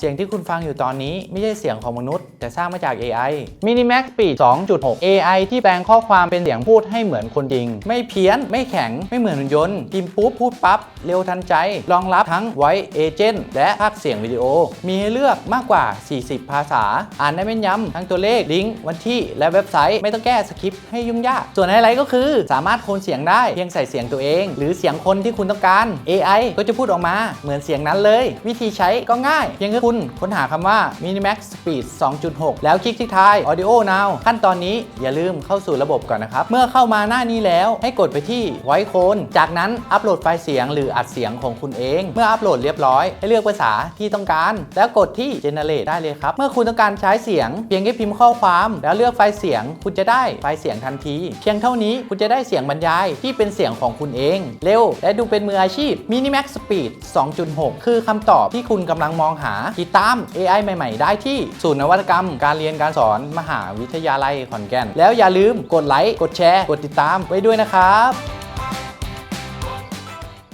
เสียงที่คุณฟังอยู่ตอนนี้ไม่ใช่เสียงของมนุษย์ แต่สร้างมาจาก AI Minimax Speed 2.6 AI ที่แปลงข้อความเป็นเสียงพูดให้เหมือนคนจริง ไม่เพี้ยน ไม่แข็ง ไม่เหมือนหุ่นยนต์พิมพ์ปุ๊บพูดปั๊บ เร็วทันใจ รองรับทั้ง Voice Agent และภาคเสียงวิดีโอ มีให้เลือกมากกว่า 40 ภาษา อ่านได้แม่นยำทั้งตัวเลข ลิงก์ วันที่ และเว็บไซต์ ไม่ต้องแก้สคริปต์ให้ยุ่งยาก ส่วนไฮไลท์ก็คือสามารถโคลนเสียงได้เพียงใส่เสียงตัวเอง หรือเสียงคนที่คุณต้องการ AI ก็จะพูดออกมาเหมือนเสียงนั้นเลย วิธีใช้ก็ง่ายเพียงแค่คุณค้นหาคำว่า Minimax Speed 2.6 แล้วคลิกที่ท้าย Audio Now ขั้นตอนนี้อย่าลืมเข้าสู่ระบบก่อนนะครับ เมื่อเข้ามาหน้านี้แล้วให้กดไปที่ Voice Clone จากนั้นอัปโหลดไฟล์เสียงหรืออัดเสียงของคุณเอง เมื่ออัปโหลดเรียบร้อย ให้เลือกภาษาที่ต้องการ แล้วกดที่ Generate ได้เลยครับ เมื่อคุณต้องการใช้เสียง เพียงแค่พิมพ์ข้อความ แล้วเลือกไฟล์เสียง คุณจะได้ไฟล์เสียงทันที เพียงเท่านี้คุณจะได้เสียงบรรยายที่เป็นเสียงของคุณเอง เร็ว และดูเป็นมืออาชีพ Minimax Speed 2.6 คือคำตอบที่คุณกำลังมองหาติดตาม AI ใหม่ ๆ ได้ที่ศูนย์นวัตกรรม การเรียนการสอนมหาวิทยาลัยขอนแก่น แล้วอย่าลืมกดไลค์กดแชร์ กดติดตามไว้ด้วยนะครับ